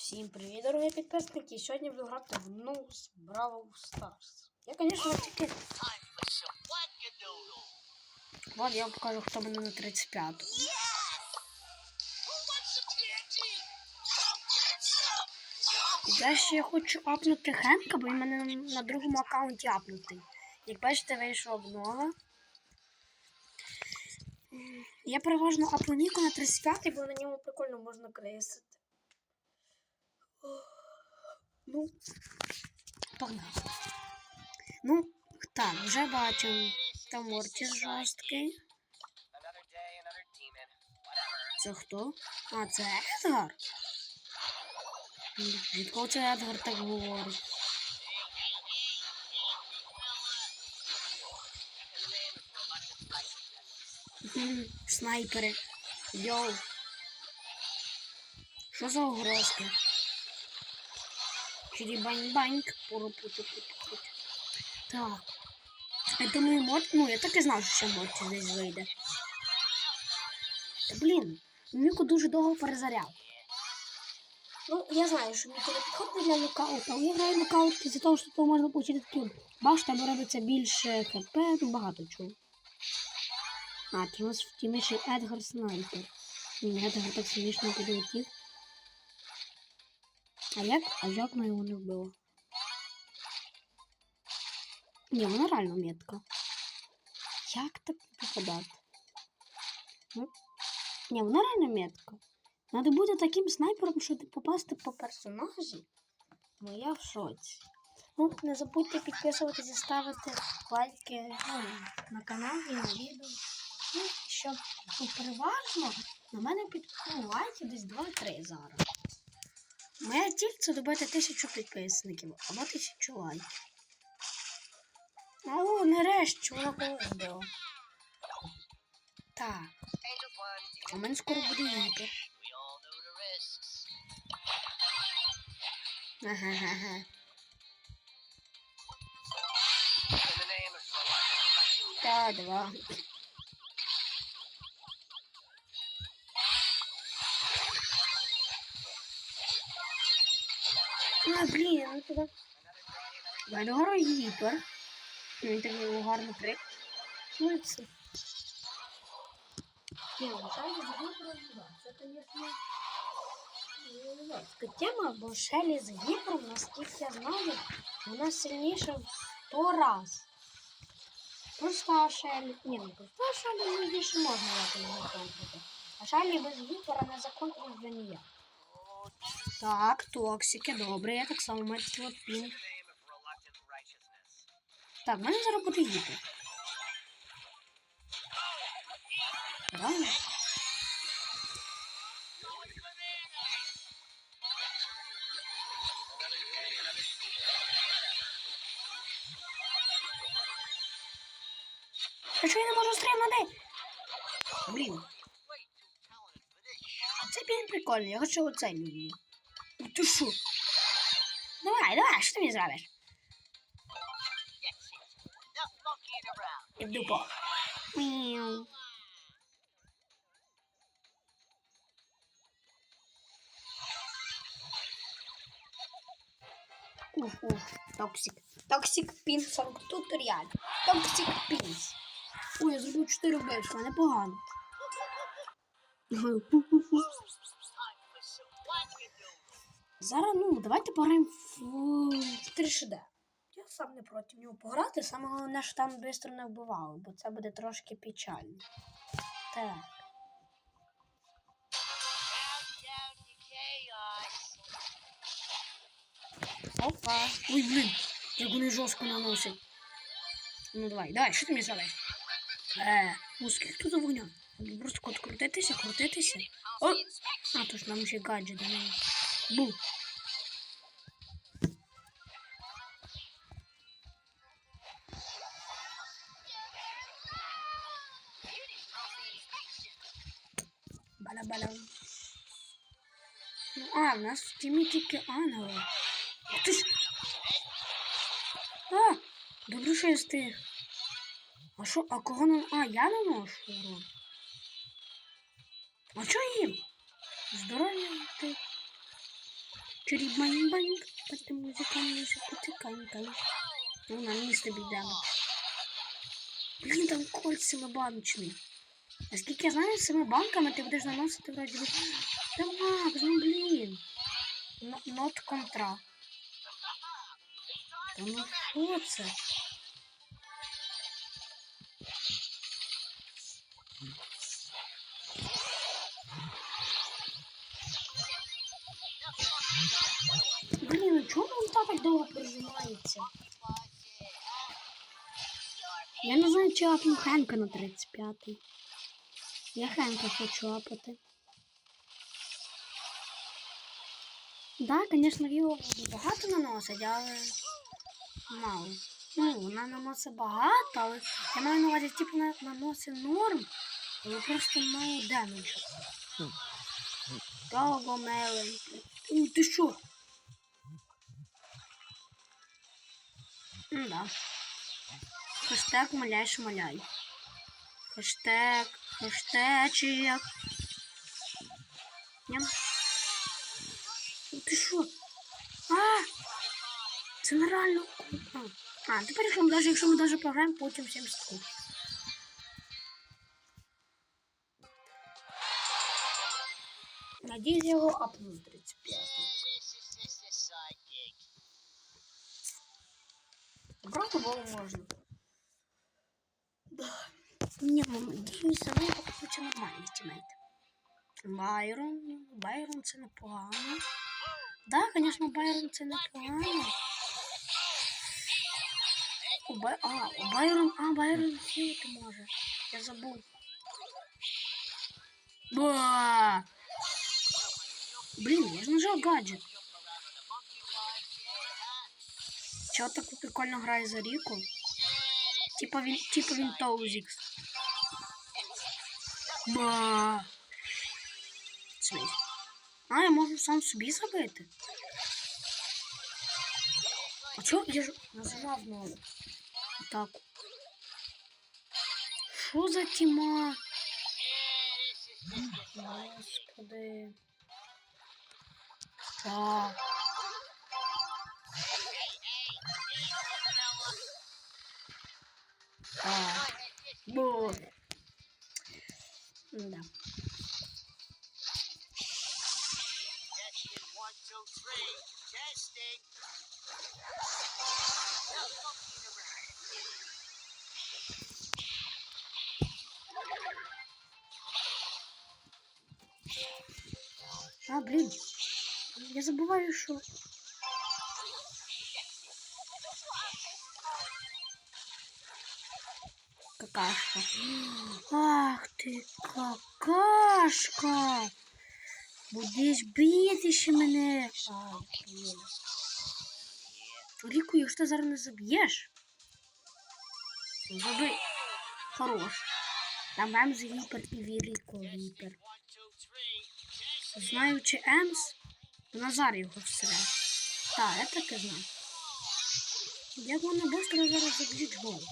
Всім привіт, дорогі підписники! Сьогодні буду грати в Нус Браво Stars. Я, звісно, тільки. Ладно, я вам покажу, хто мене на 35. Who wants some candy? Come get some. Я хочу апнути Хенка, бо він мене на другому аккаунті апнутий. Як бачите, вийшла обнова. Я переважно апну Ніку на 35, бо на ньому прикольно можна кресити. Ну, погнали. Ну, так, вже бачимо. Там Мортіс жорсткий. Це хто? А, це Едгар? М, Від кого це Едгар так говорить? Снайпери. Йоу. Що за угрозки? Чирі-бань-бань. Так. Я думаю, мод... Ну, я так і знав, що мод десь вийде. Та блін, Міку дуже довго перезаряв. Ну, я знаю, що Міку не підходить для нокаута, але я граю нокаут із-за того, що то можна отримати такі. Баш, там робиться більше хп, ну багато чого. А, то у нас в тімі ще Едгар Снайпер. Едгар так смішно підлетів. А як? А як ми його не вбили? Ні, вона реально метка. Як так попадати? Ні, вона реально метка. Надо бути таким снайпером, щоб попасти по персонажі. Ну я в шоці. Ну, не забудьте підписуватися ставити лайки ну, на канал і на відео. Ну, щоб ну, переважно на мене під ну, лайки десь 2-3 зараз. Моя ціль це добити тисячу підписників або тисячу лайків. О, нарешті вона вбила. Так, у мене скоро буде гіпер. We all know the А, блін, ну туди. Вальгоро гіпер. Він такий гарний прик. Молодці. Ні, ну Шелі з гіпером, да, це, звісно, жорстка тема, бо Шелі з гіпером, наскільки я знаю, вона сильніша в 100 раз. Проста шелі. Ні, не проста шелі, ну більше можна якось законтрити. А шелі без гіпера не законтрить вже ніяк. Так, токсики, добре, я так само маю такий от пін. the name of Reluctant Righteousness. Так, в мене зараз буде гіпер. Правильно? А що я не можу стрімати? Блін, це пін прикольний, я хочу оцей люблю. Ти що? Давай, давай, що ти мені зробиш? Дупо. Мяу. Уф, уф, токсик. Токсик пінс туторіаль. Токсик пінс. Ой, я зробив 4 бешка, непогано. Wackadoodle. Зараз, ну, давайте пограємо в, в 3D. Я сам не проти нього пограти, саме головне, що там швидко не вбивали, бо це буде трошки печально. Так. Опа. Ой, блін, як вони жорстко наносять. Ну давай, давай, що ти мені зробиш? Е, ну скільки тут вогня? Просто кот крутитися, крутитися. О! А, то ж нам ще гаджет до неї. Бу. Ну, а, в нас в тімі тільки ангели. Ж. А, що я встиг. А що, а кого нам. А, я наношу урон. А чого їм? Здоров'я ти. Чурі-бань-бань, пати музика, музика, потиканька. Ну, на місто бідемо. Блін, там кольт семибаночний. Наскільки я знаю, з цими банками ти будеш наносити вроді би. Та Макс, ну блін. Нот контра. Та ну що це? Блін, ну чому він так довго прижимається? Я не знаю, чи апну на 35-й. Я Хенка хочу апати. Да, звісно, Ріо багато наносить, але мало. Ну, вона наносить багато, але я маю на увазі, типу, на- наносить норм, але просто мало демеджу. Довго мелень. Ну, ти що? Ну да. Хештег моляй шмаляй. Хештег, хештечек. Ням. Ну Ти? А! Це нереально. А, а тепер якщо ми даже, якщо ми даже програємо, потім 70 секунд. Надіюсь, його апну з 35. Правда було можна. Ні, ну, надіюся, ви хоча нормальний тімейт. Байрон, Байрон це непогано. Да, звісно, Байрон це непогано. У Бай... А, у Байрон, а, Байрон хілити може. Я забув. Ба! Блін, я ж нажав гаджет. Чого так прикольно грає за Ріку? Типа він, типа він Тоузікс. Ба. Смесь. А, я можу сам собі зробити. А чого я ж нажав нову? Так. Що за тіма? Господи. Так. Monkeying around. А, блін. Я забуваю, що. Какашка. Ах ти, какашка. Будеш бити ще мене. Ріку, якщо ти зараз не заб'єш. Забий. Хорош. Там Емс гіпер і Віріко. Testing. Знаючи Емс, Назар його всере. Так, я так і знаю. Як вони швидко зараз заб'ють гол.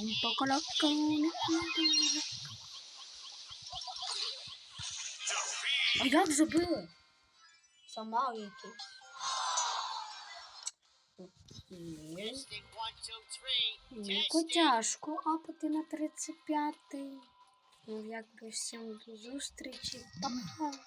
Un poco loco. А як забили? Сама який. Testing. тяжко апати на 35-й. Ну, якби всім до зустрічі. Па-па.